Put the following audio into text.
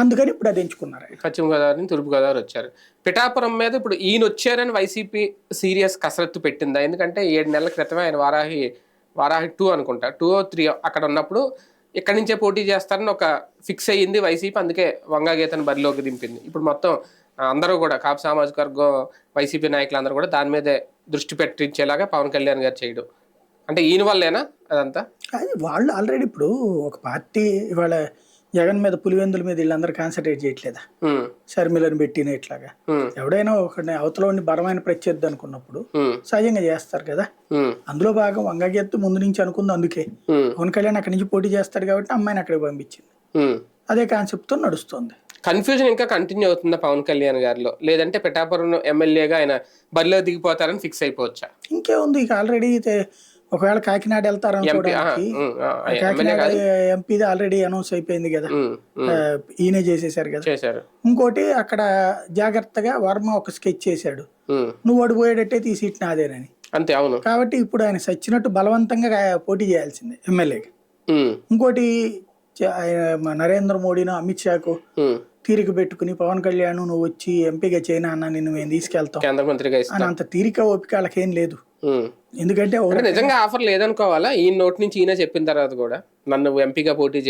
అందుకని ఇప్పుడు అది ఎంచుకున్నారు. పశ్చిమ గోదావరి తూర్పు గోదావరి వచ్చారు. పిఠాపురం మీద ఇప్పుడు ఈయన వచ్చారని వైసీపీ సీరియస్ కసరత్తు పెట్టిందా? ఎందుకంటే ఏడు నెలల క్రితమే ఆయన వారాహి వారాహి టూ అనుకుంటా. టూ త్రీ అక్కడ ఉన్నప్పుడు ఇక్కడి నుంచే పోటీ చేస్తారని ఒక ఫిక్స్ అయ్యింది వైసీపీ అందుకే వంగాగీతను బరిలోకి దింపింది. ఇప్పుడు మొత్తం అందరూ కూడా కాపు సామాజిక వర్గం వైసీపీ నాయకులు అందరూ కూడా దాని మీదే దృష్టి పెట్టించేలాగా పవన్ కళ్యాణ్ గారు చేయడం. అంటే ఈయన వల్లేనా అదంతా? అది వాళ్ళు ఆల్రెడీ ఇప్పుడు ఒక పార్టీ ఇవాళ జగన్ మీద పులివెందుల మీద వీళ్ళందరూ కాన్సన్ట్రేట్ చేయట్లేదా? షర్మిలను పెట్టిన ఇట్లాగా. ఎవడైనా అవతల ఉండి బలమైన ప్రత్యర్థి అనుకున్నప్పుడు సహజంగా చేస్తారు కదా? అందులో భాగం వంగగెత్తు ముందు నుంచి అనుకుంది అందుకే. పవన్ కళ్యాణ్ అక్కడి నుంచి పోటీ చేస్తాడు కాబట్టి అమ్మాయిని అక్కడికి పంపించింది. అదే కాన్సెప్ట్తో నడుస్తుంది. కన్ఫ్యూజన్ ఇంకా కంటిన్యూ అవుతుందా పవన్ కళ్యాణ్ గారిలో? లేదంటే పిఠాపురం ఎమ్మెల్యేగా ఆయన బరిలో దిగిపోతారని ఫిక్స్ అయిపోవచ్చా? ఇంకేముంది? ఇక ఆల్రెడీ ఒకవేళ కాకినాడ వెళ్తారు ఎంపీ ఆ, అనుకోవడానికి ఉమ్, ఆ, ఎమ్మెల్యే కాకినాడ ఎంపీది ఆల్రెడీ అనౌన్స్ అయిపోయింది కదా. ఈయనే చేసేసారు కదా. ఇంకోటి అక్కడ జాగ్రత్తగా వర్మ ఒక స్కెచ్ చేశాడు. నువ్వు ఓడిపోయేటట్టయితే ఈ సీట్ నాదేనని. అంతే అవును. కాబట్టి ఇప్పుడు ఆయన సచ్చినట్టు బలవంతంగా పోటీ చేయాల్సిందే ఎమ్మెల్యేకి ఇంకోటి నరేంద్ర మోడీను అమిత్ షాకు. తీరిక పెట్టుకుని పవన్ కళ్యాణ్ నువ్వు వచ్చి ఎంపీగా చైనా అన్న నిన్ను మేము తీసుకెళ్తాం. అని అంత తీరిక ఓపిక వాళ్ళకేం లేదు. ఎందుకంటే నిజంగా ఆఫర్ లేదనుకోవాలా ఈ నోట్ నుంచి ఈయన చెప్పిన తర్వాత కూడా. నన్ను ఎంపీగా పోటీ